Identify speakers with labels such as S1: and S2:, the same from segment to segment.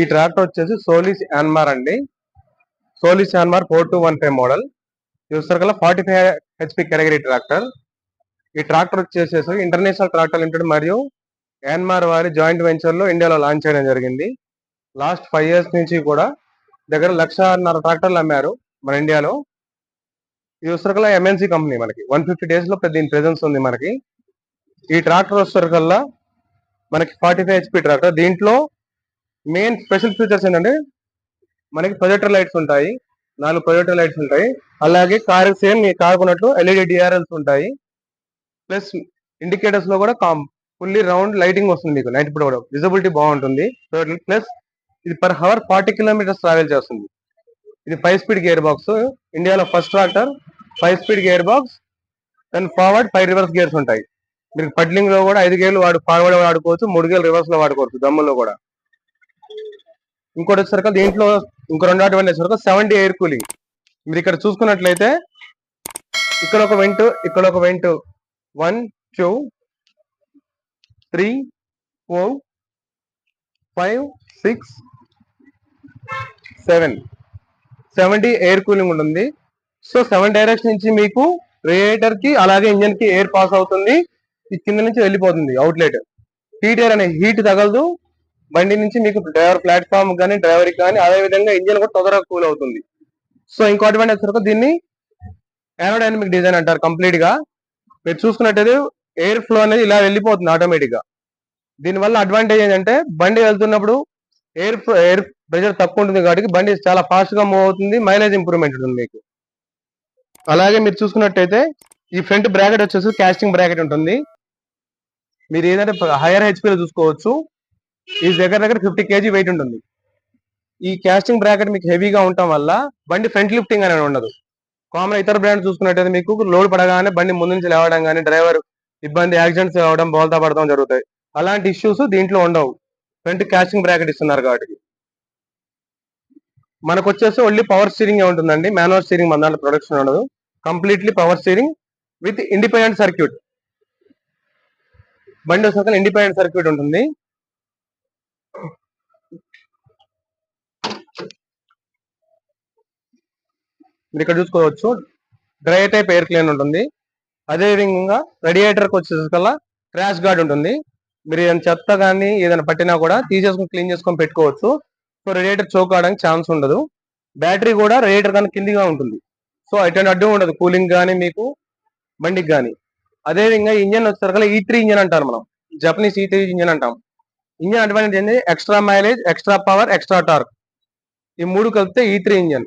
S1: ఈ ట్రాక్టర్ వచ్చేసి Solis Yanmar అండి. Solis Yanmar four two one five model. చూస్తారు కదా forty five HP category tractor. ఈ ట్రాక్టర్ వచ్చేసేసి ఇంటర్నేషనల్ ట్రాక్టర్ లిమిటెడ్ మరియు యాన్మార్ వారి జాయింట్ వెంచర్లో ఇండియాలో లాంచ్ చేయడం జరిగింది. లాస్ట్ ఫైవ్ ఇయర్స్ నుంచి కూడా దగ్గర లక్షన్నర ట్రాక్టర్లు అమ్మారు మన ఇండియాలో. ఇది వస్తారు ఎంఎన్సీ కంపెనీ మనకి. వన్ ఫిఫ్టీ డేస్లో దీని ప్రెజెన్స్ ఉంది మనకి. ఈ ట్రాక్టర్ వస్తారు కల్లా మనకి ఫార్టీ ఫైవ్ హెచ్పి ట్రాక్టర్. దీంట్లో మెయిన్ స్పెషల్ ఫీచర్స్ ఏంటంటే మనకి ప్రొజెక్టర్ లైట్స్ ఉంటాయి. నాలుగు ప్రొజెక్టర్ లైట్స్ ఉంటాయి. అలాగే కార్ సేమ్ మీ కార్ కొన్నట్లు ఎల్ఈడి డిఆర్ఎల్స్ ఉంటాయి. ప్లస్ ఇండికేటర్స్లో కూడా ఫుల్లీ రౌండ్ లైటింగ్ వస్తుంది మీకు. నైట్ ఇప్పుడు కూడా విజిబిలిటీ బాగుంటుంది. ప్లస్ ఇది per hour forty kilometres travel చేస్తుంది. ఇది ఫైవ్ స్పీడ్ గేర్ బాక్స్ ఇండియాలో first tractor five speed gear box దాని ఫార్వర్డ్ ఫైవ్ రివర్స్ గేర్స్ ఉంటాయి. మీరు పడ్లింగ్లో కూడా ఐదు గేర్లు వాడు ఫార్వర్డ్ వాడుకోవచ్చు మూడు గేర్లు రివర్స్లో వాడుకోవచ్చు దమ్ముల్లో కూడా. ఇంకోటి వచ్చేసరికి దీంట్లో ఇంకో రెండు అటువంటి వచ్చేసరికి సెవెంటీ ఎయిర్ కూలింగ్ మీరు ఇక్కడ చూసుకున్నట్లయితే ఇక్కడ ఒక వెంట్ ఇక్కడ ఒక vent. One two three four five six seven seventy air cooling ఉంటుంది. సో సెవెన్ డైరెక్షన్ నుంచి మీకు రేడియేటర్కి అలాగే ఇంజన్కి ఎయిర్ పాస్ అవుతుంది. ఈ కింద నుంచి వెళ్ళిపోతుంది అవుట్లెట్ హీట్ ఎయిర్ అనే హీట్ తగలదు. బండి నుంచి మీకు డ్రైవర్ ప్లాట్ఫామ్ కానీ డ్రైవర్ కానీ అదే విధంగా ఇంజన్ కూడా తొందరగా కూల్ అవుతుంది. సో ఇంకో అడ్వాంటేజ్ వచ్చేసరికి దీన్ని ఏరోడైనమిక్ డిజైన్ అంటారు కంప్లీట్గా. మీరు చూసుకున్నట్టయితే ఎయిర్ ఫ్లో అనేది ఇలా వెళ్ళిపోతుంది ఆటోమేటిక్గా. దీనివల్ల అడ్వాంటేజ్ ఏంటంటే బండి వెళ్తున్నప్పుడు ఎయిర్ ఎయిర్ ప్రెషర్ తక్కువ ఉంటుంది కాబట్టి బండి చాలా ఫాస్ట్గా మూవ్ అవుతుంది మైలేజ్ ఇంప్రూవ్మెంట్ ఉంటుంది మీకు. అలాగే మీరు చూసుకున్నట్టయితే ఈ ఫ్రంట్ బ్రాకెట్ వచ్చేసి కాస్టింగ్ బ్రాకెట్ ఉంటుంది. మీరు ఏదంటే హైయర్ హెచ్పీలో చూసుకోవచ్చు. ఈ దగ్గర దగ్గర ఫిఫ్టీ కేజీ వెయిట్ ఉంటుంది. ఈ క్యాస్టింగ్ బ్రాకెట్ మీకు హెవీగా ఉండటం వల్ల బండి ఫ్రంట్ లిఫ్టింగ్ అనేది ఉండదు. కామన్ ఇతర బ్రాండ్ చూసుకున్నట్టయితే మీకు లోడ్ పడగానే బండి ముందు నుంచి లేవడం కానీ డ్రైవర్ ఇబ్బంది యాక్సిడెంట్స్ అవడం బోల్తా పడడం జరుగుతాయి. అలాంటి ఇష్యూస్ దీంట్లో ఉండవు. ఫ్రంట్ క్యాస్టింగ్ బ్రాకెట్ ఇస్తున్నారు కాబట్టి. మనకు వచ్చేసి ఓన్లీ పవర్ స్టీరింగ్ ఉంటుందండి. మాన్యువల్ స్టీరింగ్ మన దాంట్లో ప్రొడక్షన్ ఉండదు. Completely power steering with independent circuit బండి వచ్చాక ఇండిపెండెంట్ సర్క్యూట్ ఉంటుంది. మీరు ఇక్కడ చూసుకోవచ్చు. డ్రై టైప్ ఎయిర్ క్లీన్ ఉంటుంది అదేవిధంగా రేడియేటర్కి వచ్చేసరికల్లా క్రాష్ గార్డ్ ఉంటుంది. మీరు ఏదైనా చెత్త కానీ ఏదైనా పట్టినా కూడా తీసేసుకుని క్లీన్ చేసుకొని పెట్టుకోవచ్చు. సో రేడియేటర్ చోక్ అవడానికి ఛాన్స్ ఉండదు. బ్యాటరీ కూడా రేడియేటర్ కానీ కిందిగా ఉంటుంది. సో ఎటువంటి అడ్డం ఉండదు. కూలింగ్ కానీ మీకు బండికి కానీ అదేవిధంగా ఇంజన్ వచ్చేసరికి ఈ త్రీ e ఇంజన్ అంటారు మనం. జపనీస్ ఈ త్రీ ఇంజన్ అంటాం. ఇంజన్ అడ్వాంటేజ్ ఏంటి extra mileage extra power extra torque. ఈ మూడు కలిపితే ఈ త్రీ ఇంజన్.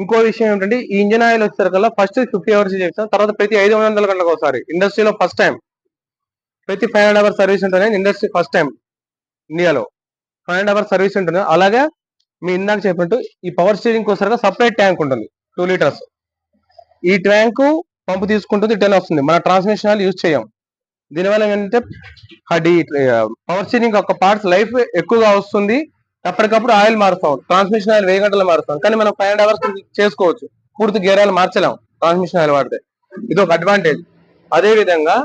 S1: ఇంకో విషయం ఏంటంటే ఈ ఇంజన్ ఆయిల్ వచ్చేసరికల్లా ఫస్ట్ ఫిఫ్టీ అవర్స్ చేస్తాం తర్వాత ప్రతి ఐదు వందల గంటలకు ఒకసారి. ఇండస్ట్రీలో ఫస్ట్ టైం. ప్రతి ఫైవ్ హండ్రెడ్ అవర్ సర్వీస్ ఉంటుంది ఇండస్ట్రీ ఫస్ట్ టైం ఇండియాలో. ఫైవ్ హండ్రెడ్ అవర్ సర్వీస్ ఉంటుంది అలాగే మీ ఇందాక చెప్పినట్టు ఈ పవర్ స్టీరింగ్ కోసరిగా సపరేట్ ట్యాంక్ ఉంటుంది టూ లీటర్స్. ఈ ట్యాంకు పంపు తీసుకుంటుంది టెన్ వస్తుంది. మన ట్రాన్స్మిషన్ ఆయిల్ యూజ్ చేయం. దీనివల్ల ఏంటంటే అది పవర్ స్టీరింగ్ ఒక పార్ట్స్ లైఫ్ ఎక్కువగా వస్తుంది. ఎప్పటికప్పుడు ఆయిల్ మారుస్తాం ట్రాన్స్మిషన్ ఆయిల్ వెయ్యి గంటలు మారుస్తాం. కానీ మనం ఫైవ్ హండ్రెడ్ అవర్స్ చేసుకోవచ్చు. పూర్తి గేర్ ఆయిల్ మార్చలేము ట్రాన్స్మిషన్ ఆయిల్ వాడితే. ఇది ఒక అడ్వాంటేజ్ అదే విధంగా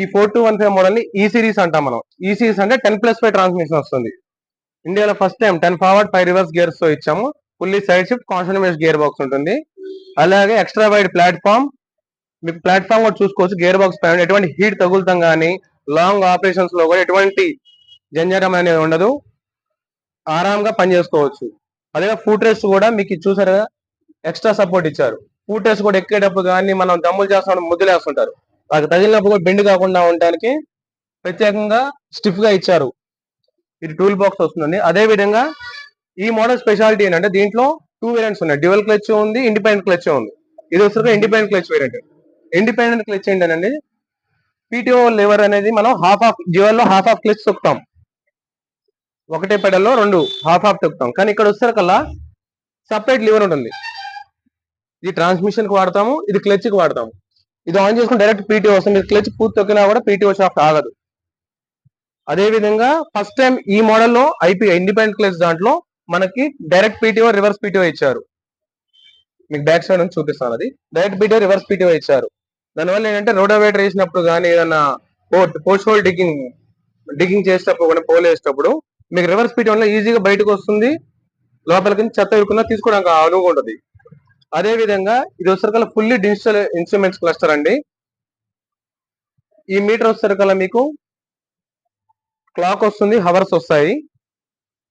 S1: ఈ ఫోర్ టూ వన్ ఫైవ్ మోడల్ని e ఈ సిరీస్ అంటాం మనం. E ఈ సిరీస్ అంటే టెన్ ప్లస్ ఫైవ్ ట్రాన్స్మిషన్ వస్తుంది. ఇండియాలో first time ten forward five reverse గేర్స్తో ఇచ్చాము. Fully side shift concentrate gear box ఉంటుంది. అలాగే ఎక్స్ట్రా వైడ్ ప్లాట్ఫామ్ మీకు ప్లాట్ఫామ్ కూడా చూసుకోవచ్చు. గేర్ బాక్స్ పైన ఎటువంటి హీట్ తగులుతాం కానీ లాంగ్ ఆపరేషన్స్లో కూడా ఎటువంటి జంజాటం అనేది ఉండదు. ఆరాంగా పని చేసుకోవచ్చు. అదే ఫుట్ రెస్ట్ కూడా మీకు చూసారు ఎక్స్ట్రా సపోర్ట్ ఇచ్చారు. ఫుట్ రెస్ట్ కూడా ఎక్కేటప్పుడు కానీ మనం దమ్ములు చేస్తున్నప్పుడు ముద్దులు వేస్తుంటారు అది తగిలినప్పుడు కూడా బెండ్ కాకుండా ఉండడానికి ప్రత్యేకంగా స్టిఫ్గా ఇచ్చారు. ఇది టూల్ బాక్స్ వస్తుందండి. అదే విధంగా ఈ మోడల్ స్పెషాలిటీ ఏంటంటే దీంట్లో టూ వేరియంట్స్ ఉన్నాయి. డ్యువల్ క్లచ్ ఉంది ఇండిపెండెంట్ క్లచ్ ఉంది. ఇది వచ్చేసరికి independent clutch variant independent clutch ఏంటంటే పీటీఓ లివర్ అనేది మనం half off dual half off clutch తొక్కుతాం ఒకటే పెడల్లో రెండు హాఫ్ హాఫ్ తొక్కుతాం కానీ ఇక్కడ వచ్చేసరికల్లా సపరేట్ లివర్ ఉంటుంది. ఇది ట్రాన్స్మిషన్కి వాడతాము ఇది క్లచ్కి వాడతాము. ఇది ఆన్ చేసుకుని డైరెక్ట్ పీటీఓ వస్తుంది. మీరు క్లచ్ పూర్తి తొక్కినా కూడా పీటీఓ షాఫ్ట్ ఆగదు. అదేవిధంగా ఫస్ట్ టైం ఈ మోడల్లో ఐపీ ఇండిపెండెంట్ క్లచ్ దాంట్లో మనకి డైరెక్ట్ పీటీఓ రివర్స్ పీటీఓ ఇచ్చారు. మీకు బ్యాక్ సైడ్ నుంచి చూపిస్తాను అది. డైరెక్ట్ పీటీఓ రివర్స్ పీటీఓ ఇచ్చారు. దానివల్ల ఏంటంటే రోడోవేటర్ వేసినప్పుడు కానీ ఏదన్నా పోస్ట్ హోల్ డిగ్గింగ్ డిగింగ్ చేసేటప్పుడు కానీ పోల్ వేసేటప్పుడు మీకు రివర్స్ స్పీడ్ వల్ల ఈజీగా బయటకు వస్తుంది. లోపలికి చెత్త ఇరుకున్నా తీసుకోవడానికి అనువుగా ఉంటుంది. అదే విధంగా ఇది వచ్చేసరికల్లా ఫుల్లీ డిజిటల్ ఇన్స్ట్రుమెంట్స్ క్లస్టర్ అండి. ఈ మీటర్ వచ్చేసరికల్లా మీకు క్లాక్ వస్తుంది హవర్స్ వస్తాయి.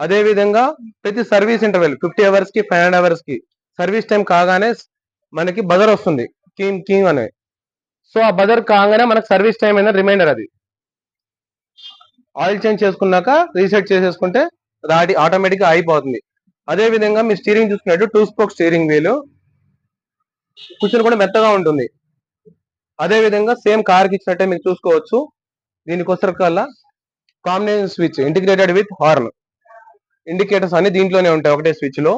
S1: అదే విధంగా ప్రతి సర్వీస్ ఇంటర్వెల్ ఫిఫ్టీ అవర్స్కి ఫైవ్ హండ్రెడ్ అవర్స్కి సర్వీస్ టైం కాగానే మనకి బజర్ వస్తుంది. కీమ్ కీమ్ అనే. సో ఆ బజర్ కాగానే మనకు సర్వీస్ టైం అయినా రిమైండర్ అది. ఆయిల్ చేంజ్ చేసుకున్నాక రీసెట్ చేసేసుకుంటే రాడి ఆటోమేటిక్గా అయిపోతుంది. అదే విధంగా మీ స్టీరింగ్ చూసుకున్నట్టు టూ స్పోక్ స్టీరింగ్ వీల్. కూర్చొని కూడా మెత్తగా ఉంటుంది. అదే విధంగా సేమ్ కార్కి ఇచ్చినట్టే మీరు చూసుకోవచ్చు. దీనికి కల్లా combination switch integrated with horn. Indicators అన్ని దీంట్లోనే ఉంటాయి ఒకటే స్విచ్లో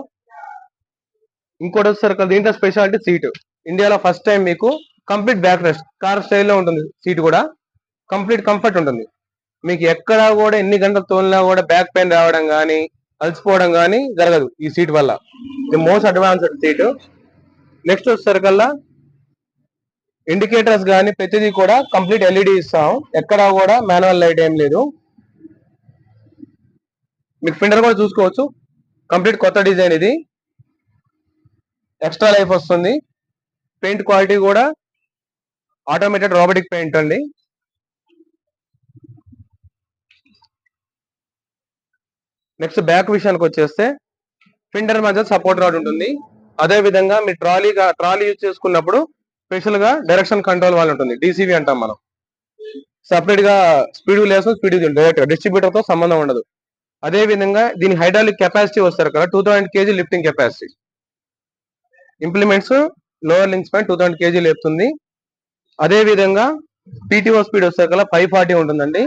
S1: ఇంకోటి వచ్చేసరికి దీంట్లో స్పెషాలిటీ సీట్. ఇండియాలో ఫస్ట్ టైం మీకు కంప్లీట్ బ్యాక్ రెస్ట్ కార్ స్టైల్లో ఉంటుంది. సీట్ కూడా. కంప్లీట్ కంఫర్ట్ ఉంటుంది. మీకు ఎక్కడ కూడా ఎన్ని గంటలు తోలినా కూడా బ్యాక్ పెయిన్ రావడం కానీ అలసిపోవడం కానీ జరగదు ఈ సీట్ వల్ల. ఇది మోస్ట్ అడ్వాన్స్డ్ సీట్ నెక్స్ట్ వచ్చేసరికల్లా ఇండికేటర్స్ కానీ ప్రతిదీ కూడా కంప్లీట్ ఎల్ఈడి ఇస్తాం. ఎక్కడా కూడా మాన్యువల్ లైట్ ఏం లేదు. మీకు ఫిండర్ కూడా చూసుకోవచ్చు. కంప్లీట్ కొత్త డిజైన్ ఇది. ఎక్స్ట్రా లైఫ్ వస్తుంది. పెయింట్ క్వాలిటీ కూడా ఆటోమేటెడ్ రోబోటిక్ పెయింట్ అండి. నెక్స్ట్ బ్యాక్ విషయానికి వచ్చేస్తే ఫిండర్ మధ్య సపోర్ట్ రాడ్ ఉంటుంది. అదే విధంగా మీ ట్రాలీ ట్రాలీ యూజ్ చేసుకున్నప్పుడు స్పెషల్గా డైరెక్షన్ కంట్రోల్ వాళ్ళు ఉంటుంది. డీసీవీ అంటాం మనం. సపరేట్గా స్పీడ్ లేదు స్పీడ్ డైరెక్ట్ డిస్ట్రిబ్యూటర్తో సంబంధం ఉండదు. అదే విధంగా దీని హైడ్రాలిక్ కెపాసిటీ వస్తారు కదా two thousand KG lifting capacity. Implements lower links పైన టూ థౌసండ్ కేజీ లేపుతుంది. అదే విధంగా పీటీఓ స్పీడ్ వస్తారు కదా ఫైవ్ ఫార్టీ ఉంటుందండి.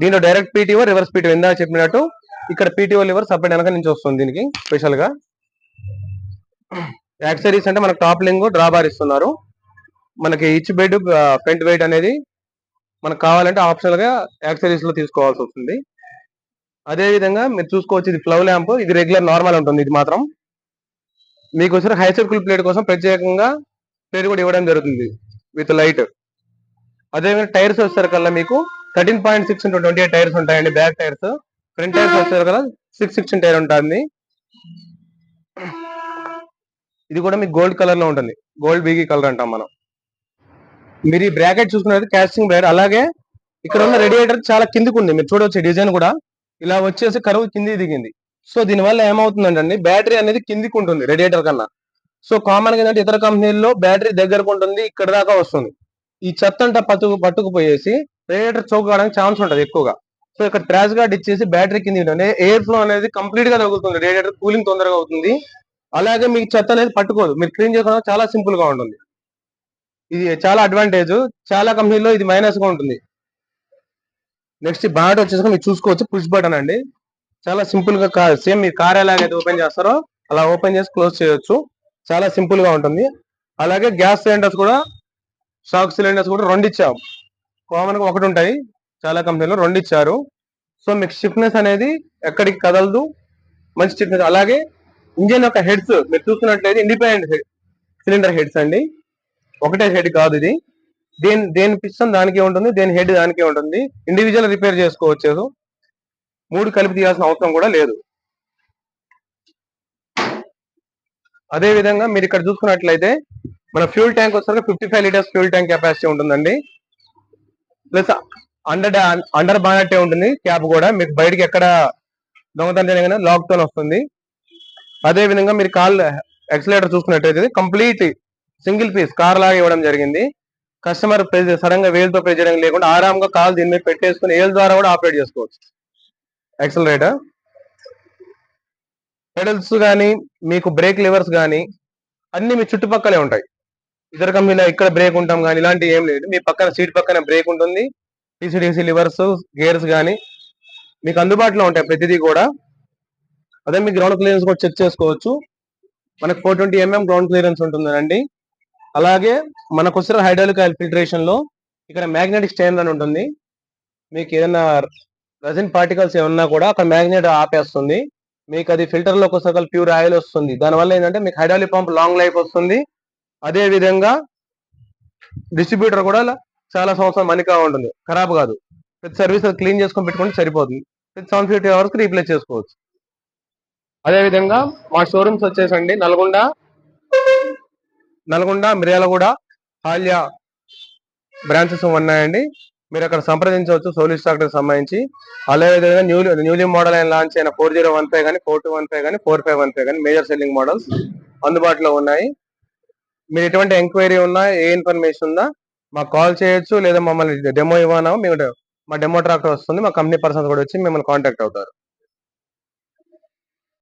S1: దీంట్లో డైరెక్ట్ పీటీఓ రివర్స్ పీటీఓ ఇందాక చెప్పినట్టు ఇక్కడ పీటీఓ లివర్ సపరేట్ వెనక నుంచి వస్తుంది దీనికి స్పెషల్గా. యాక్సరీస్ అంటే మనకు టాప్ లింగ్ డ్రాబార్ ఇస్తున్నారు. మనకి ఇచ్ బెడ్ ఫ్రంట్ వెయిట్ అనేది మనకు కావాలంటే ఆప్షనల్గా యాక్సరీస్లో తీసుకోవాల్సి వస్తుంది. అదే విధంగా మీరు చూసుకోవచ్చు ఇది ఫ్లవ్ ల్యాంప్ ఇది రెగ్యులర్ నార్మల్ ఉంటుంది ఇది మాత్రం. మీకు వచ్చిన హై సర్కిల్ ప్లేట్ కోసం ప్రత్యేకంగా ప్లేట్ కూడా ఇవ్వడం జరుగుతుంది. With light. అదేవిధంగా టైర్స్ వచ్చేసరికల్లా మీకు thirteen point six into twenty eight tyres ఉంటాయండి బ్యాక్ టైర్స్. ఫ్రంట్ టైర్స్ వచ్చేసరికల్లా సిక్స్ సిక్స్టీన్ టైర్ ఉంటుంది. ఇది కూడా మీకు గోల్డ్ కలర్లో ఉంటుంది. గోల్డ్ బీగీ కలర్ అంటాం మనం. మీరు ఈ బ్రాకెట్ చూసుకున్నది కాస్టింగ్ బ్రాకెట్. అలాగే ఇక్కడ ఉన్న రేడియేటర్ చాలా కిందికి ఉంది. మీరు చూడవచ్చు డిజైన్ కూడా. ఇలా వచ్చేసి కరువు కింది దిగింది. సో దీని వల్ల ఏమవుతుందంటే బ్యాటరీ అనేది కిందికి ఉంటుంది రేడియేటర్ కన్నా. సో కామన్గా ఏంటంటే ఇతర కంపెనీల్లో బ్యాటరీ దగ్గరకు ఉంటుంది ఇక్కడ దాకా వస్తుంది. ఈ చెత్త అంతా పట్టుకు పట్టుకుపోయేసి రేడియేటర్ చౌక్ కావడానికి ఛాన్స్ ఉంటుంది ఎక్కువగా. సో ఇక్కడ ట్రాష్ గార్డ్ ఇచ్చేసి బ్యాటరీ కింది ఎయిర్ ఫ్లో అనేది కంప్లీట్గా తగ్గుతుంది రేడియేటర్ కూలింగ్ తొందరగా అవుతుంది. అలాగే మీకు చెత్త అనేది పట్టుకోదు మీరు క్లీన్ చేసుకోవడం చాలా సింపుల్గా ఉంటుంది. ఇది చాలా అడ్వాంటేజ్ చాలా కంపెనీల్లో ఇది మైనస్గా ఉంటుంది. నెక్స్ట్ బాట్ వచ్చేసి మీరు చూసుకోవచ్చు పుష్ బటన్ అండి. చాలా సింపుల్గా సేమ్ మీరు కార్ ఎలాగైతే ఓపెన్ చేస్తారో అలా ఓపెన్ చేసి క్లోజ్ చేయొచ్చు. చాలా సింపుల్గా ఉంటుంది. అలాగే గ్యాస్ సిలిండర్స్ కూడా షాక్ సిలిండర్స్ కూడా రెండు ఇచ్చాం. కామన్గా ఒకటి ఉంటాయి. చాలా కంపెనీలో రెండు ఇచ్చారు. సో మీకు స్టిఫ్నెస్ అనేది ఎక్కడికి కదలదు. మంచి స్టిఫ్నెస్ అలాగే ఇంజిన్ యొక్క హెడ్స్ మీరు చూస్తున్నట్లయితే ఇండిపెండెంట్ సిలిండర్ హెడ్స్ అండి. ఒకటే హెడ్ కాదు ఇది. దేని దేని పిస్టన్ దానికే ఉంటుంది దేని హెడ్ దానికే ఉంటుంది. ఇండివిజువల్ రిపేర్ చేసుకోవచ్చు మూడు కలిపి తీయాల్సిన అవసరం కూడా లేదు. అదే విధంగా మీరు ఇక్కడ చూసుకున్నట్లయితే మన ఫ్యూల్ ట్యాంక్ వచ్చేసరికి fifty five litres fuel tank capacity ఉంటుందండి. ప్లస్ అండర్ అండర్ బానట్టే ఉంటుంది క్యాప్ కూడా. మీకు బయటికి ఎక్కడ దొంగతనం చేయగానే లాక్తో వస్తుంది. అదే విధంగా మీరు కాల్ ఎక్సలేటర్ చూసుకున్నట్టయితే కంప్లీట్ సింగిల్ పీస్ కార్ లాగా ఇవ్వడం జరిగింది. కస్టమర్ ప్రెస్ సడన్గా వేలుతో ప్రెస్ చేయడం లేకుండా ఆరాంగా కాల్ దీని మీద పెట్టేసుకుని ఏల్ ద్వారా కూడా ఆపరేట్ చేసుకోవచ్చు. ఎక్సలరేటర్ పెడల్స్ కానీ మీకు బ్రేక్ లివర్స్ కానీ అన్ని మీ చుట్టుపక్కలే ఉంటాయి. ఇతర కంపెనీలో ఇక్కడ బ్రేక్ ఉంటాం కానీ ఇలాంటివి ఏం లేదు. మీ పక్కన సీట్ పక్కన బ్రేక్ ఉంటుంది. టీసీడీసీ లివర్స్ గేర్స్ కానీ మీకు అందుబాటులో ఉంటాయి ప్రతిదీ కూడా. అదే మీ గ్రౌండ్ క్లియరెన్స్ కూడా చెక్ చేసుకోవచ్చు. మనకు four twenty MM ground clearance ఉంటుందండి అలాగే మనకు వచ్చిన హైడ్రాలిక్ ఆయిల్ ఫిల్టరేషన్లో ఇక్కడ మ్యాగ్నెటిక్ స్టైన్ అని ఉంటుంది. మీకు ఏదైనా రజిన్ పార్టికల్స్ ఏమన్నా కూడా అక్కడ మ్యాగ్నెట్ ఆపేస్తుంది. మీకు అది ఫిల్టర్లోకి వస్తే ప్యూర్ ఆయిల్ వస్తుంది. దానివల్ల ఏంటంటే మీకు హైడ్రాలిక్ పంప్ లాంగ్ లైఫ్ వస్తుంది. అదే విధంగా డిస్ట్రిబ్యూటర్ కూడా చాలా సంవత్సరం మనికా ఉంటుంది. ఖరాబ్ కాదు. ప్రతి సర్వీస్ క్లీన్ చేసుకొని పెట్టుకుంటే సరిపోతుంది. ప్రతి సెవెన్ ఫిఫ్టీ అవర్స్ రీప్లేస్ చేసుకోవచ్చు. అదే విధంగా మా షోరూమ్స్ వచ్చేసండి. నల్గొండ నల్గొండ మిర్యాలగూడ హాల్యా బ్రాంచెస్ ఉన్నాయండి. మీరు అక్కడ సంప్రదించవచ్చు సోలిస్ ట్రాక్టర్ సంబంధించి. అదేవిధంగా న్యూ న్యూలీ మోడల్ అయిన లాంచ్ అయిన ఫోర్ జీరో వన్ ఫైవ్ కానీ ఫోర్ టూ వన్ ఫైవ్ కానీ ఫోర్ ఫైవ్ వన్ ఫైవ్ కానీ మేజర్ సెల్లింగ్ మోడల్స్ అందుబాటులో ఉన్నాయి. మీరు ఎటువంటి ఎంక్వైరీ ఉన్నా ఏ ఇన్ఫర్మేషన్ ఉందా మాకు కాల్ చేయొచ్చు లేదా మమ్మల్ని డెమో ఇవ్వనా మేము మా డెమో ట్రాక్టర్ వస్తుంది మా కంపెనీ పర్సన్స్ కూడా వచ్చి మిమ్మల్ని కాంటాక్ట్ అవుతారు.